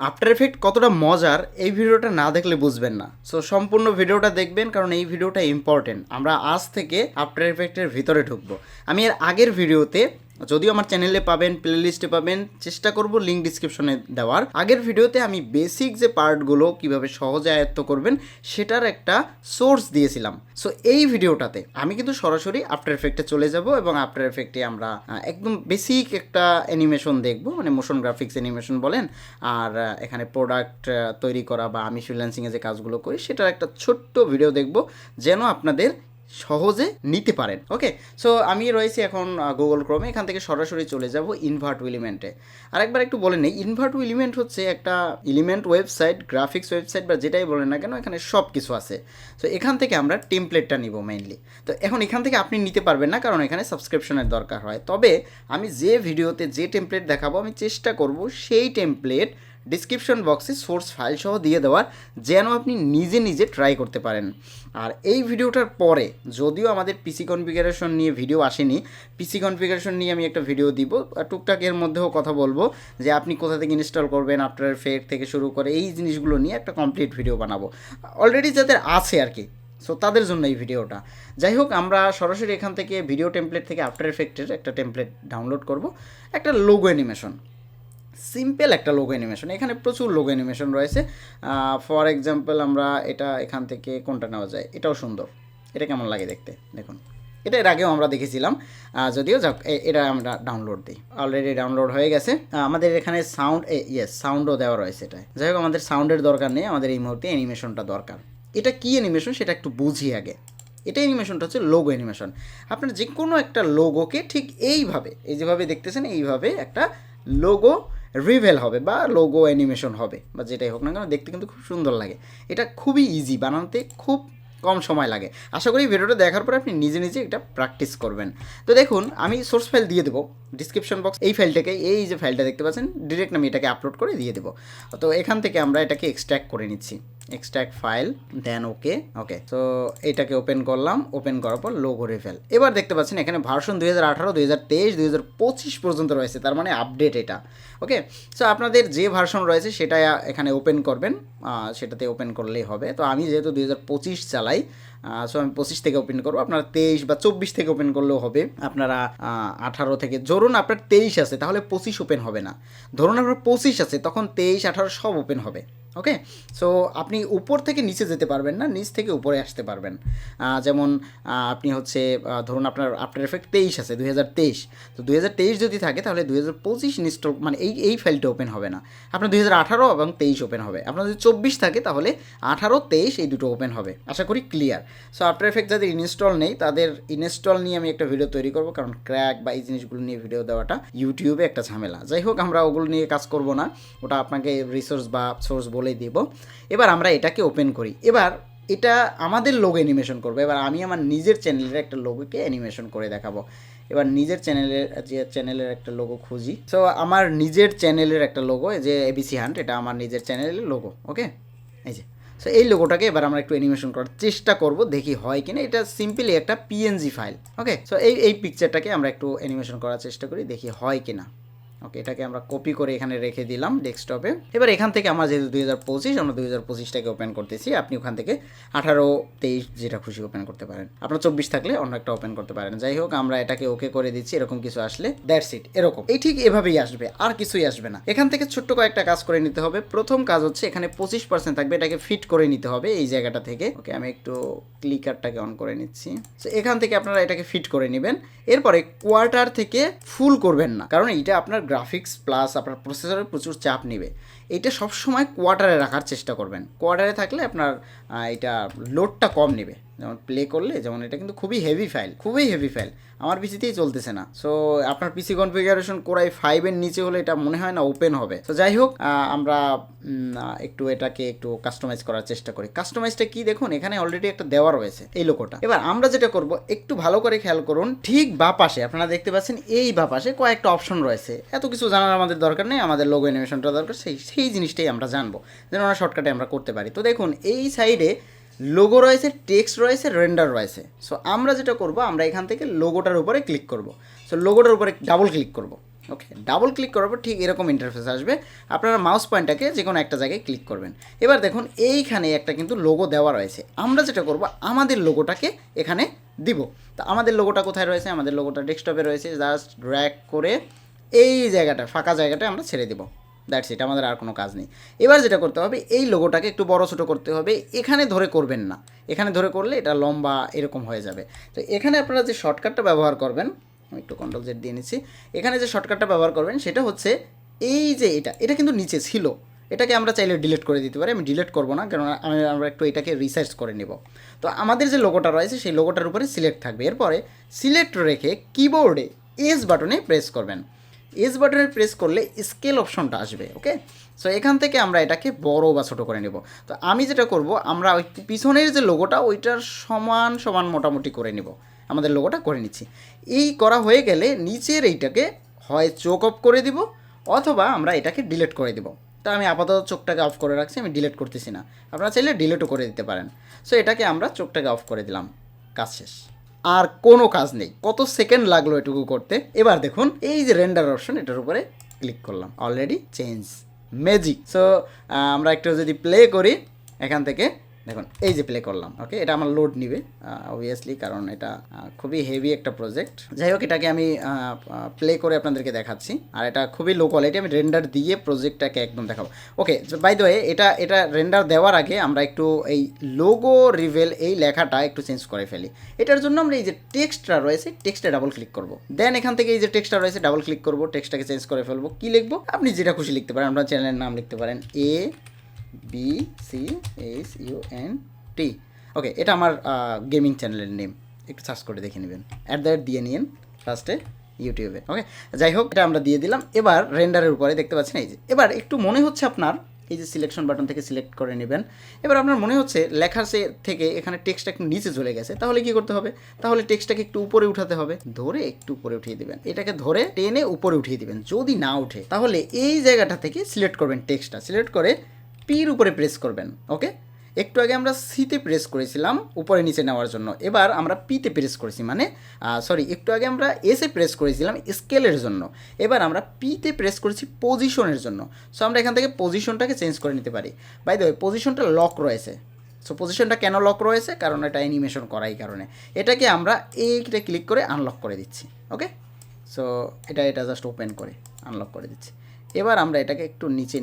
After effect কতটা মজার, এই ভিডিওটা না দেখলে বুঝবেন না। সো সম্পূর্ণ ভিডিওটা দেখবেন কারণ এই ভিডিওটা ইম্পর্টেন্ট আমরা আজ থেকে আফটার এফেক্টের ভিতরে ঢুকবো। আমি এর আগের ভিডিওতে যদিও আমার চ্যানেলে পাবেন প্লেলিস্টে পাবেন, চেষ্টা করব লিঙ্ক ডিসক্রিপশনে দেওয়ার। আগের ভিডিওতে আমি বেসিক যে পার্টগুলো কীভাবে সহজে আয়ত্ত করবেন, সেটার একটা সোর্স দিয়েছিলাম। সো এই ভিডিওটাতে আমি কিন্তু সরাসরি আফটার এফেক্টে চলে যাব এবং আফটার এফেক্টে আমরা একদম বেসিক একটা অ্যানিমেশন দেখব মানে মোশন গ্রাফিক্স অ্যানিমেশন বলেন। আর এখানে প্রোডাক্ট তৈরি করা বা আমি ফ্রিল্যান্সিংয়ে যে কাজগুলো করি, সেটার একটা ছোট্ট ভিডিও দেখব, যেন আপনাদের সহজে নিতে পারেন ওকে সো আমি রয়েছি এখন গুগল ক্রোমে এখান থেকে সরাসরি চলে যাব ইনভার্ট এলিমেন্টে আরেকবার একটু বলে নেই ইনভার্ট এলিমেন্ট হচ্ছে একটা এলিমেন্ট ওয়েবসাইট গ্রাফিক্স ওয়েবসাইট বা যেটাই বলেন না কেন, এখানে সব কিছু আছে। সো এখান থেকে আমরা টেমপ্লেটটা নিব মেইনলি তো, এখন এখান থেকে আপনি নিতে পারবেন না, কারণ এখানে সাবস্ক্রিপশনের দরকার হয়। তবে, আমি যে ভিডিওতে যে টেমপ্লেট দেখাবো, আমি চেষ্টা করব সেই টেমপ্লেট ডিসক্রিপশন বক্সে সোর্স ফাইল সহ দিয়ে দেওয়ার যেন আপনি নিজে নিজে ট্রাই করতে পারেন। আর এই ভিডিওটার পরে যদিও আমাদের পিসি কনফিগারেশন নিয়ে ভিডিও আসেনি পিসি কনফিগারেশন নিয়ে আমি একটা ভিডিও দিব। টুকটাক এর মধ্যেও কথা বলব যে আপনি কোথা থেকে ইনস্টল করবেন আফটার এফেক্ট থেকে শুরু করে এই জিনিসগুলো নিয়ে একটা কমপ্লিট ভিডিও বানাবো। অলরেডি যাদের আছে আর কি সো তাদের জন্য এই ভিডিওটা। যাই হোক, আমরা সরাসরি এখান থেকে ভিডিও টেমপ্লেট থেকে আফটার এফেক্টের একটা টেমপ্লেট ডাউনলোড করব। একটা লোগো অ্যানিমেশন সিম্পল একটা লোগো অ্যানিমেশন এখানে প্রচুর লোগো অ্যানিমেশন রয়েছে। ফর এক্সাম্পল আমরা এটা এখান থেকে কোনটা নেওয়া যায়? এটাও সুন্দর। এটা কেমন লাগে দেখতে? দেখুন। এটা এর আগেও আমরা দেখেছিলাম। যদিও যাক এটা আমরা ডাউনলোড দিই। অলরেডি ডাউনলোড হয়ে গেছে। আমাদের এখানে সাউন্ড ইয়েস সাউন্ডও দেওয়া রয়েছে এটা যাই হোক, আমাদের সাউন্ডের দরকার নেই। আমাদের এই মুহূর্তে অ্যানিমেশনটা দরকার। এটা কী অ্যানিমেশন সেটা একটু বুঝি আগে। এটা অ্যানিমেশনটা হচ্ছে লোগো অ্যানিমেশন আপনার যে কোনো একটা লোগোকে ঠিক এইভাবে, এই যেভাবে দেখতেছেন, এইভাবে একটা লোগো রিভেল হবে বা লোগো অ্যানিমেশন হবে বা যেটাই হোক না কেন, দেখতে কিন্তু খুব সুন্দর লাগে। এটা খুবই ইজি বানাতে খুব কম সময় লাগে। আশা করি ভিডিওটা দেখার পরে আপনি নিজে নিজে এটা প্র্যাকটিস করবেন। তো দেখুন, আমি সোর্স ফাইল দিয়ে দেবো ডিসক্রিপশন বক্স এই ফাইলটাকে এই যে ফাইলটা দেখতে পাচ্ছেন ডিরেক্ট আমি এটাকে আপলোড করে দিয়ে দেবো। তো এখান থেকে আমরা এটাকে এক্সট্র্যাক্ট করে নিচ্ছি। এক্সট্র্যাক্ট ফাইল দেন ওকে ওকে তো এটাকে ওপেন করলাম ওপেন করার পর লোগো রিফেল এবার দেখতে পাচ্ছেন এখানে ভার্সন দুই হাজার আঠারো, দুই হাজার তেইশ, দুই হাজার পঁচিশ পর্যন্ত রয়েছে, তার মানে আপডেট এটা ওকে সো আপনাদের যে ভার্সন রয়েছে সেটা এখানে ওপেন করবেন সেটাতে ওপেন করলেই হবে। তো আমি যেহেতু দুই হাজার পঁচিশ চালাই সো আমি পঁচিশ থেকে ওপেন করব, আপনারা তেইশ বা চব্বিশ থেকে ওপেন করলেও হবে। আপনারা আঠারো থেকে, ধরুন আপনার তেইশ আছে, তাহলে পঁচিশ ওপেন হবে না। ধরুন আপনার পঁচিশ আছে, তখন তেইশ, আঠারো সব ওপেন হবে। ওকে সো আপনি উপর থেকে নিচে যেতে পারবেন না, নিচ থেকে উপরে আসতে পারবেন। যেমন আপনি হচ্ছে ধরুন আপনার আফটার এফেক্ট তেইশ আছে, দুই হাজার তেইশ। তো দুই হাজার তেইশ যদি থাকে, তাহলে দুই হাজার পঁচিশ ইনস্টল মানে এই এই ফাইলটা ওপেন হবে না। আপনার দুই হাজার আঠারো এবং তেইশ ওপেন হবে। আপনার যদি চব্বিশ থাকে, তাহলে আঠারো, তেইশ এই দুটো ওপেন হবে। আশা করি ক্লিয়ার সো আফটার এফেক্ট যাদের ইনস্টল নেই, তাদের ইনস্টল নিয়ে আমি একটা ভিডিও তৈরি করব, কারণ ক্র্যাক বা এই জিনিসগুলো নিয়ে ভিডিও দেওয়াটা ইউটিউবে একটা ঝামেলা। যাই হোক, আমরা ওগুলো নিয়ে কাজ করব না। ওটা আপনাকে রিসোর্স বা সোর্স বলেই দিব। এবার আমরা এটাকে ওপেন করি। এবার এটা আমাদের লোগো অ্যানিমেশন করব। এবার আমি আমার নিজের চ্যানেলের একটা লোগোকে অ্যানিমেশন করে দেখাবো। এবার নিজের চ্যানেলের যে চ্যানেলের একটা লোগো খুঁজি। সো আমার নিজের চ্যানেলের একটা লোগো যে এবিসি হান্ট এটা আমার নিজের চ্যানেলের লোগো ওকে এই যে। সো এই লোগোটাকে এবার আমরা একটু অ্যানিমেশন করার চেষ্টা করব, দেখি হয় কিনা। এটা সিম্পলি একটা পিএনজি ফাইল ওকে সো এই এই পিকচারটাকে আমরা একটু অ্যানিমেশন করার চেষ্টা করি, দেখি হয় কিনা। ওকে এটাকে আমরা কপি করে এখানে রেখে দিলাম ডেস্কটপে। এবার এখান থেকে আমার যেহেতু দুই হাজার পঁচিশ, আমরা দুই হাজার পঁচিশটাকে ওপেন করতেছি। আপনি ওখান থেকে আঠারো তেইশ যেটা খুশি ওপেন করতে পারেন। আপনার চব্বিশ থাকলে অন্য একটা ওপেন করতে পারেন। যাই হোক, আমরা এটাকে ওকে করে দিচ্ছি, এরকম কিছু আসলে দ্যাটস ইট এরকম। এই ঠিক এভাবেই আসবে, আর কিছুই আসবে না। এখান থেকে ছোট্ট কয়েকটা কাজ করে নিতে হবে। প্রথম কাজ হচ্ছে এখানে পঁচিশ পার্সেন্ট থাকবে, এটাকে ফিট করে নিতে হবে এই জায়গাটা থেকে। ওকে আমি একটু ক্লিকারটাকে অন করে নিচ্ছি। তো এখান থেকে আপনারা এটাকে ফিট করে নেবেন। এরপরে কোয়ার্টার থেকে ফুল করবেন না, কারণ এটা আপনার গ্রাফিক্স প্লাস আপনার প্রসেসরে প্রচুর চাপ নেবে। এটা সবসময় কোয়ার্টারে রাখার চেষ্টা করবেন। কোয়ার্টারে থাকলে আপনার এটা লোডটা কম নেবে। যেমন প্লে করলে যেমন এটা কিন্তু খুবই হেভি ফাইল খুবই হেভি ফাইল আমার পিসিতেই চলতেছে না। সো আপনার পিসি কনফিগারেশন কোরাই ফাইভের নিচে হলে এটা মনে হয় না ওপেন হবে। তো যাই হোক আমরা একটু এটাকে একটু কাস্টমাইজ করার চেষ্টা করি। কাস্টমাইজটা কি দেখুন, এখানে অলরেডি একটা দেওয়া রয়েছে, এই লোকোটা এবার আমরা যেটা করব, একটু ভালো করে খেয়াল করুন, ঠিক বা পাশে, আপনারা দেখতে পাচ্ছেন এই বা পাশে কয়েকটা অপশন রয়েছে। এত কিছু জানার আমাদের দরকার নেই, আমাদের লোগো অ্যানিমেশনটা দরকার, সেই সেই জিনিসটাই আমরা জানব। যেন আমরা শর্টকাটে আমরা করতে পারি। তো দেখুন, এই সাইডে লোগো রয়েছে টেক্সট রয়েছে রেন্ডার রয়েছে। সো আমরা যেটা করব, আমরা এখান থেকে লোগোটার উপরে ক্লিক করব। সো লোগোটার উপরে ডাবল ক্লিক করব। ওকে ডাবল ক্লিক করার পর ঠিক এরকম ইন্টারফেস আসবে। আপনারা মাউস পয়েন্টটাকে যে কোনো একটা জায়গায় ক্লিক করবেন। এবার দেখুন, এইখানে একটা কিন্তু লোগো দেওয়া রয়েছে। আমরা যেটা করব, আমাদের লোগোটাকে এখানে দিব। তো আমাদের লোগোটা কোথায় রয়েছে? আমাদের লোগোটা ডেস্কটপে রয়েছে। জাস্ট ড্র্যাগ করে এই জায়গাটা, ফাঁকা জায়গাটা আমরা ছেড়ে দেবো। দ্যাটস ইট আমাদের আর কোনো কাজ নেই। এবার যেটা করতে হবে, এই লোগোটাকে একটু বড় ছোটো করতে হবে। এখানে ধরে করবেন না। এখানে ধরে করলে এটা লম্বা এরকম হয়ে যাবে। তো এখানে আপনারা যে শর্টকাটটা ব্যবহার করবেন, আমি একটু কন্ট্রোল জেড দিয়ে নিচ্ছি। এখানে যে শর্টকাটটা ব্যবহার করবেন, সেটা হচ্ছে এই যে এটা এটা কিন্তু নিচে ছিল। এটাকে আমরা চাইলে ডিলিট করে দিতে পারি। আমি ডিলিট করব না কারণ আমি, আমরা একটু এটাকে রিসার্চ করে নেব। তো আমাদের যে লোগোটা রয়েছে, সেই লোগোটার উপরে সিলেক্ট থাকবে। এরপরে সিলেক্ট রেখে কিবোর্ডে এস বাটনে প্রেস করবেন। এস বাটনে প্রেস করলে স্কেল অপশনটা আসবে ওকে সো এখান থেকে আমরা এটাকে বড় বা ছোটো করে নেব। তো, আমি যেটা করব, আমরা ওই পিছনের যে লোগোটা ওইটার সমান সমান মোটামুটি করে নেব। আমাদের লোগোটা করে নিচ্ছি। এই করা হয়ে গেলে নিচের এইটাকে হয় চোখ অফ করে দিব, অথবা আমরা এটাকে ডিলিট করে দিব। তা, আমি আপাতত চোখটাকে অফ করে রাখছি, আমি ডিলিট করতেছি না। আপনারা চাইলে ডিলিটও করে দিতে পারেন। সো এটাকে আমরা চোখটাকে অফ করে দিলাম। কাজ শেষ। আর কোনো কাজ নেই। কত সেকেন্ড লাগল এটুকু করতে? এবার দেখুন, এই যে রেন্ডার অপশন এটার উপরে ক্লিক করলাম। অলরেডি চেঞ্জ ম্যাজিক সো আমরা একটু যদি প্লে করি, এখান থেকে দেখুন, এই যে প্লে করলাম ওকে এটা আমার লোড নিবে অবভিয়াসলি কারণ এটা খুবই হেভি একটা প্রজেক্ট যাই হোক, এটাকে আমি প্লে করে আপনাদেরকে দেখাচ্ছি, আর এটা খুবই লো কোয়ালিটি আমি রেন্ডার দিয়ে প্রজেক্টটাকে একদম দেখাবো। ওকে বাই দ্য এটা এটা রেন্ডার দেওয়ার আগে আমরা একটু এই লোগো রিভেল এই লেখাটা একটু চেঞ্জ করে ফেলি। এটার জন্য আমরা এই যে টেক্সটটা রয়েছে টেক্সটে ডাবল ক্লিক করব। দেন এখান থেকে এই যে টেক্সটটা রয়েছে ডাবল ক্লিক করব টেক্সটটাকে চেঞ্জ করে ফেলব। কি লিখব? আপনি যেটা খুশি লিখতে পারেন, আপনার চ্যানেলের নাম লিখতে পারেন A B C H U N T okay এটা আমার গেমিং চ্যানেলের নেম একটু সার্চ করে দেখে নেবেন। অ্যাট দ্য রেট দিয়ে নিন ফার্স্টে ইউটিউবে ওকে যাই হোক, এটা আমরা দিয়ে দিলাম। এবার রেন্ডারের উপরে দেখতে পাচ্ছেন, এই যে, এবার একটু মনে হচ্ছে আপনার, এই যে সিলেকশন বাটন থেকে সিলেক্ট করে নেবেন। এবার আপনার মনে হচ্ছে লেখার সে থেকে এখানে টেক্সটটা একটু নিচে চলে গেছে, তাহলে কি করতে হবে? তাহলে টেক্সটটাকে একটু উপরে উঠাতে হবে। ধরে একটু উপরে উঠিয়ে দিবেন। এটাকে ধরে টেনে উপরে উঠিয়ে দিবেন। যদি না উঠে, তাহলে এই জায়গাটা থেকে সিলেক্ট করবেন টেক্সটটা সিলেক্ট করে পির উপরে প্রেস করবেন ওকে একটু আগে আমরা সিতে প্রেস করেছিলাম, উপরে নিচে নেওয়ার জন্য। এবার আমরা পিতে প্রেস করেছি মানে সরি একটু আগে আমরা এসে প্রেস করেছিলাম স্কেলের জন্য। এবার আমরা পিতে প্রেস করেছি পজিশনের জন্য। সো আমরা এখান থেকে পজিশনটাকে চেঞ্জ করে নিতে পারি। বাই দ্য পজিশনটা লক রয়েছে। সো পজিশনটা কেন লক রয়েছে? কারণ এটা অ্যানিমেশন করাই কারণে। এটাকে আমরা এইটা ক্লিক করে আনলক করে দিচ্ছি ওকে সো এটা এটা জাস্ট ওপেন করে আনলক করে দিচ্ছি। এবার আমরা এটাকে একটু নিচে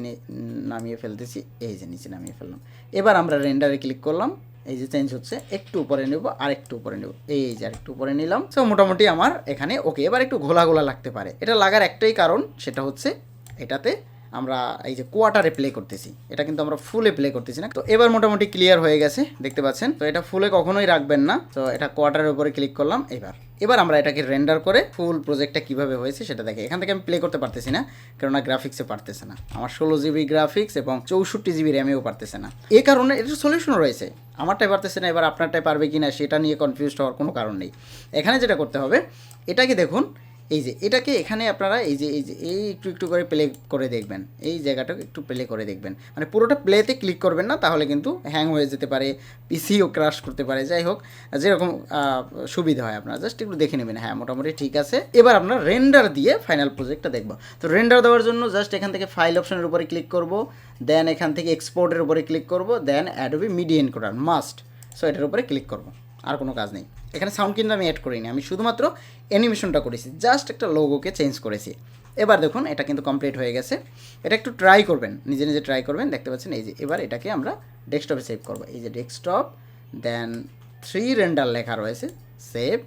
নামিয়ে ফেলতেছি। এই যে নিচে নামিয়ে ফেললাম। এবার আমরা রেন্ডারে ক্লিক করলাম। এই যে চেঞ্জ হচ্ছে। একটু উপরে নেব আর একটু উপরে নেব। এই যে আরেকটু উপরে নিলাম। সো মোটামুটি আমার এখানে ওকে এবার একটু ঘোলা ঘোলা লাগতে পারে। এটা লাগার একটাই কারণ, সেটা হচ্ছে এটাতে আমরা এই যে কোয়ার্টারে প্লে করতেছি। এটা কিন্তু আমরা ফুলে প্লে করতেছি না। তো এবার মোটামুটি ক্লিয়ার হয়ে গেছে, দেখতে পাচ্ছেন? তো এটা ফুলে কখনোই রাখবেন না। তো এটা কোয়ার্টারের উপরে ক্লিক করলাম, এবার। এবার আমরা এটাকে রেন্ডার করে ফুল প্রজেক্টটা কীভাবে হয়েছে সেটা দেখে। এখান থেকে আমি প্লে করতে পারতেছি না, কেননা গ্রাফিক্সে পারতেছে না। আমার ষোলো জিবি গ্রাফিক্স এবং চৌষট্টি জিবি র্যামেও পারতেছে না। এ কারণে এটার সলিউশন রয়েছে। আমারটাই পারতেছে না, এবার আপনারটাই পারবে কি না সেটা নিয়ে কনফিউজড হওয়ার কোনো কারণ নেই। এখানে যেটা করতে হবে, এটাকে দেখুন এই যে, এটাকে এখানে আপনারা এই যে এই যে, এই একটু একটু করে প্লে করে দেখবেন। এই জায়গাটাকে একটু প্লে করে দেখবেন। মানে পুরোটা প্লেতে ক্লিক করবেন না, তাহলে কিন্তু হ্যাং হয়ে যেতে পারে পিসিও ক্রাশ করতে পারে। যাই হোক, যেরকম সুবিধা হয় আপনারা। জাস্ট একটু দেখে নেবেন। হ্যাঁ মোটামুটি ঠিক আছে। এবার আমরা রেন্ডার দিয়ে ফাইনাল প্রজেক্টটা দেখব। তো রেন্ডার দেওয়ার জন্য জাস্ট এখান থেকে ফাইল অপশনের উপরে ক্লিক করব। দেন এখান থেকে এক্সপোর্টের উপরে ক্লিক করব। Then Adobe media encoder must so এটার উপরে ক্লিক করব। আর কোনো কাজ নেই। এখানে সাউন্ড কিন্তু আমি অ্যাড করিনি, আমি শুধুমাত্র অ্যানিমেশনটা করেছি জাস্ট একটা লোগোকে চেঞ্জ করেছি। এবার দেখুন, এটা কিন্তু কমপ্লিট হয়ে গেছে। এটা একটু ট্রাই করবেন, নিজে নিজে ট্রাই করবেন, দেখতে পাচ্ছেন, এই যে এবার এটাকে আমরা ডেস্কটপে সেভ করব। এই যে ডেস্কটপ দেন থ্রি রেন্ডার লেখা রয়েছে সেভ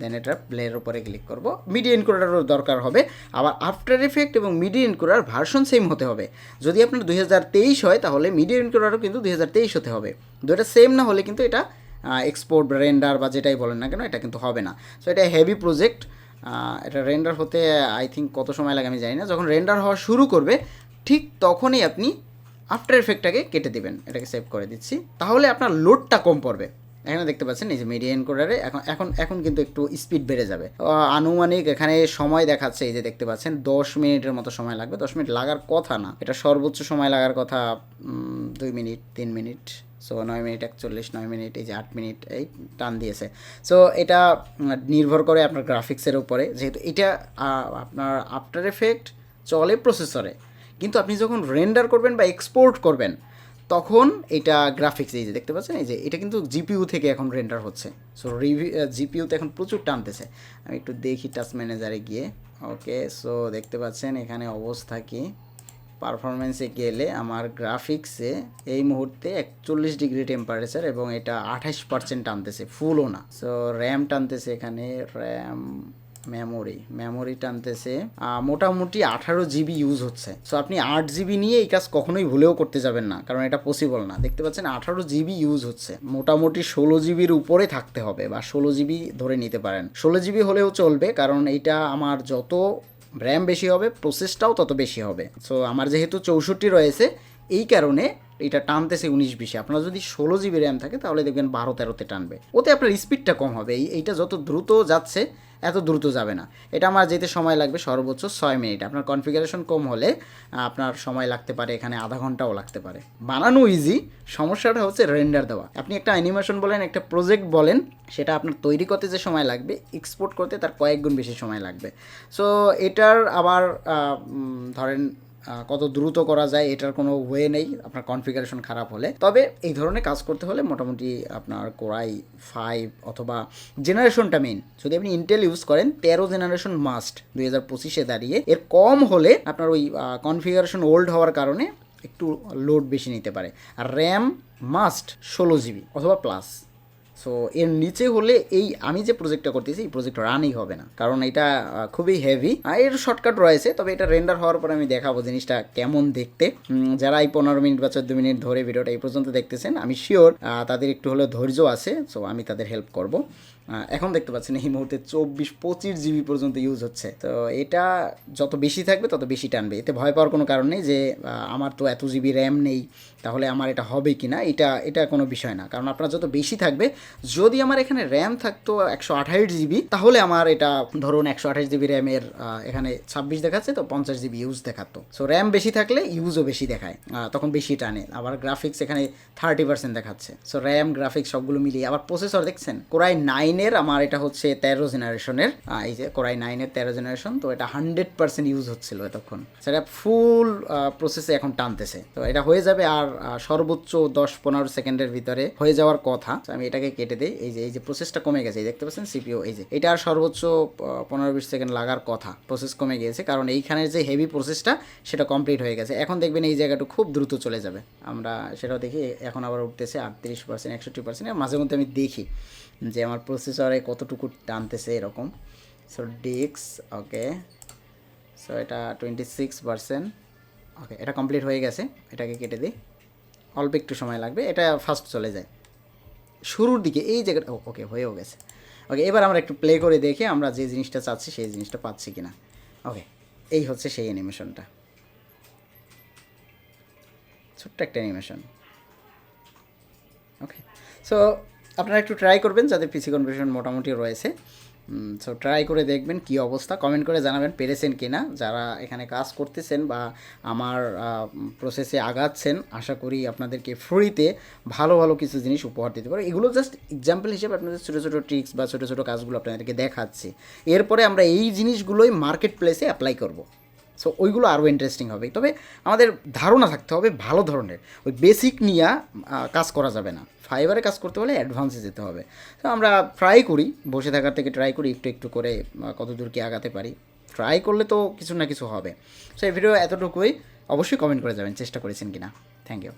দেন এটা প্লের উপরে ক্লিক করব। মিডিয়া এনকোডারও দরকার হবে, আবার আফটার এফেক্ট এবং মিডিয়া এনকোডার ভার্সন সেম হতে হবে। যদি আপনার দুই হাজার তেইশ হয়, তাহলে মিডিয়া এনকোডারও কিন্তু দুই হাজার তেইশ হতে হবে। দুটো সেম না হলে কিন্তু এটা এক্সপোর্ট রেন্ডার বা যেটাই বলেন না কেন, এটা কিন্তু হবে না। সো এটা হেভি প্রজেক্ট এটা রেন্ডার হতে আই থিঙ্ক কত সময় লাগে আমি জানি না। যখন রেন্ডার হওয়া শুরু করবে, ঠিক তখনই আপনি আফটার এফেক্টটাকে কেটে দেবেন, এটাকে সেভ করে দিচ্ছি। তাহলে আপনার লোডটা কম পড়বে। এখানে দেখতে পাচ্ছেন, এই যে মিডিয়া এনকোডারে এখন এখন এখন কিন্তু একটু স্পিড বেড়ে যাবে। আনুমানিক এখানে সময় দেখাচ্ছে, এই যে দেখতে পাচ্ছেন, দশ মিনিটের মতো সময় লাগবে। দশ মিনিট লাগার কথা না। এটা সর্বোচ্চ সময় লাগার কথা দুই মিনিট, তিন মিনিট। সো নয় মিনিট একচল্লিশ, নয় মিনিট এই যে আট মিনিট এই টান দিয়েছে। সো এটা নির্ভর করে আপনার গ্রাফিক্সের উপরে। যেহেতু এটা আপনার আফটার এফেক্ট চলে প্রসেসরে কিন্তু আপনি যখন রেন্ডার করবেন বা এক্সপোর্ট করবেন, তখন এটা গ্রাফিক্স এই যে দেখতে পাচ্ছেন, এই যে এটা কিন্তু জিপিইউ থেকে এখন রেন্ডার হচ্ছে। সো রিভিউ জিপিইউতে এখন প্রচুর টানতেছে। আমি একটু দেখি টাচ ম্যানেজারে গিয়ে। ওকে সো দেখতে পাচ্ছেন এখানে অবস্থা কি? পারফরমেন্সে গেলে আমার গ্রাফিক্সে এই মুহূর্তে একচল্লিশ ডিগ্রি টেম্পারেচার এবং এটা আঠাশ পার্সেন্ট টানতেছে ফুলও না। সো র্যাম টানতেছে এখানে র্যাম মেমোরি মেমোরি টানতেছে মোটামুটি আঠারো জিবি ইউজ হচ্ছে। সো আপনি আট জিবি নিয়ে এই কাজ কখনোই ভুলেও করতে যাবেন না, কারণ এটা পসিবল না। দেখতে পাচ্ছেন আঠারো জিবি ইউজ হচ্ছে। মোটামুটি ষোলো জিবির উপরে থাকতে হবে বা ষোলো জিবি ধরে নিতে পারেন। ষোলো জিবি হলেও চলবে, কারণ এটা আমার যত র্যাম বেশি হবে প্রসেসটাও তত বেশি হবে। সো আমার যেহেতু চৌষট্টি রয়েছে এই কারণে এটা টানতেছে উনিশ বিশে। আপনার যদি ষোলো জিবি র্যাম থাকে, তাহলে দেখবেন বারো তেরোতে টানবে। ওতে আপনার স্পিডটা কম হবে। এই, এইটা যত দ্রুত যাচ্ছে, এত দ্রুত যাবে না। এটা আমার যেতে সময় লাগবে সর্বোচ্চ ছয় মিনিট। আপনার কনফিগারেশন কম হলে, আপনার সময় লাগতে পারে, এখানে আধা ঘন্টাও লাগতে পারে। বানানো ইজি সমস্যাটা হচ্ছে রেন্ডার দেওয়া। আপনি একটা অ্যানিমেশন বলেন, একটা প্রজেক্ট বলেন, সেটা আপনার তৈরি করতে যে সময় লাগবে এক্সপোর্ট করতে তার কয়েক গুণ বেশি সময় লাগবে। সো এটার আবার ধরেন কত দ্রুত করা যায় এটার কোনো ওয়ে নেই, আপনার কনফিগারেশন খারাপ হলে। তবে এই ধরনের কাজ করতে হলে মোটামুটি আপনার কোরাই ফাইভ অথবা জেনারেশনটা মেন যদি আপনি ইন্টেল ইউজ করেন, তেরো জেনারেশন মাস্ট দুই হাজার পঁচিশে দাঁড়িয়ে। এর কম হলে আপনার ওই কনফিগারেশন ওল্ড হওয়ার কারণে একটু লোড বেশি নিতে পারে। আর র্যাম মাস্ট ষোলো জিবি অথবা প্লাস সো এর নিচে হলে এই আমি যে প্রজেক্টটা করতেছি, এই প্রজেক্ট রানই হবে না। কারণ এটা খুবই হেভি এর শর্টকাট রয়েছে, তবে এটা রেন্ডার হওয়ার পর আমি দেখাবো জিনিসটা কেমন দেখতে। যারা এই পনেরো মিনিট বা চোদ্দ মিনিট ধরে ভিডিওটা এই পর্যন্ত দেখতেছেন, আমি শিওর তাদের একটু হলেও ধৈর্য আছে। সো আমি তাদের হেল্প করব। এখন দেখতে পাচ্ছেন এই মুহূর্তে চব্বিশ, পঁচিশ জিবি পর্যন্ত ইউজ হচ্ছে। তো, এটা যত বেশি থাকবে, তত বেশি টানবে। এতে ভয় পাওয়ার কোনো কারণ নেই যে আমার তো এত জিবি র্যাম নেই, তাহলে আমার এটা হবে কি না এটা এটা কোনো বিষয় না। কারণ আপনার যত বেশি থাকবে যদি আমার এখানে র্যাম থাকতো একশো আঠাশ জিবি তাহলে আমার এটা ধরুন একশো আঠাশ জিবি র্যামের এখানে ছাব্বিশ দেখাচ্ছে, তো পঞ্চাশ জিবি ইউজ দেখাতো। সো র্যাম বেশি থাকলে ইউজও বেশি দেখায় তখন বেশি টানে। আবার গ্রাফিক্স এখানে থার্টি পার্সেন্ট দেখাচ্ছে। সো র্যাম গ্রাফিক্স সবগুলো মিলিয়ে, আবার প্রসেসর দেখছেন? কোরাই নাইনের আমার এটা হচ্ছে তেরো জেনারেশনের এই যে কোরাই নাইনের তেরো জেনারেশন তো এটা হান্ড্রেড পার্সেন্ট ইউজ হচ্ছিল এতক্ষণ। সেটা ফুল প্রসেসে এখন টানতেছে। তো এটা হয়ে যাবে আর সর্বোচ্চ দশ পনেরো সেকেন্ডের ভিতরে হয়ে যাওয়ার কথা। আমি এটাকে কেটে দিই এই যে এই যে প্রসেসটা কমে গেছে, এই দেখতে পাচ্ছেন সিপিও এই যে। এটা আর সর্বোচ্চ পনেরো বিশ সেকেন্ড লাগার কথা প্রসেস কমে গিয়েছে, কারণ এইখানের যে হেভি প্রসেসটা সেটা কমপ্লিট হয়ে গেছে। এখন দেখবেন এই জায়গাটা খুব দ্রুত চলে যাবে। আমরা সেটাও দেখি, এখন আবার উঠতেছে আটত্রিশ পার্সেন্ট একষট্টি পার্সেন্ট মাঝে মধ্যে আমি দেখি যে আমার প্রসেসরে কতটুকু টানতেছে এরকম। সো ডিক্স ওকে সো এটা টোয়েন্টি সিক্স পার্সেন্ট ওকে এটা কমপ্লিট হয়ে গেছে, এটাকে কেটে দিই। অল্প একটু সময় লাগবে, এটা ফার্স্ট চলে যায়। শুরুর দিকে এই জায়গাটা ওকে, হয়েও গেছে। ওকে, এবার আমরা একটু প্লে করে দেখে আমরা যে জিনিসটা চাচ্ছি, সেই জিনিসটা পাচ্ছি কিনা। ওকে, এই হচ্ছে সেই অ্যানিমেশনটা ছোট্ট একটা অ্যানিমেশন ওকে সো আপনারা একটু ট্রাই করবেন যাদের পিসি কনভার্সন মোটামুটি রয়েছে। সো ট্রাই করে দেখবেন কি অবস্থা। কমেন্ট করে জানাবেন পেরেছেন কি না যারা এখানে কাজ করতেছেন বা আমার প্রসেসে আগাচ্ছেন, আশা করি আপনাদেরকে ফ্রিতে ভালো ভালো কিছু জিনিস উপহার দিতে পারে। এগুলো জাস্ট এক্সাম্পল হিসেবে আপনাদের ছোটো ছোটো ট্রিক্স বা ছোটো ছোটো কাজগুলো আপনাদেরকে দেখাচ্ছি। এরপরে আমরা এই জিনিসগুলোই মার্কেট প্লেসে অ্যাপ্লাই করব। সো ওইগুলো আরও ইন্টারেস্টিং হবে। তবে আমাদের ধারণা থাকতে হবে ভালো ধরনের। ওই বেসিক নিয়ে কাজ করা যাবে না। ফাইবারে কাজ করতে হলে অ্যাডভান্সে যেতে হবে। তো আমরা ট্রাই করি বসে থাকার থেকে ট্রাই করি একটু একটু করে আহ, কত দূর কি আগাতে পারি। ট্রাই করলে তো কিছু না কিছু হবে। সো এই ভিডিও এতটুকুই। অবশ্যই কমেন্ট করে যাবেন চেষ্টা করেছেন কিনা। Thank you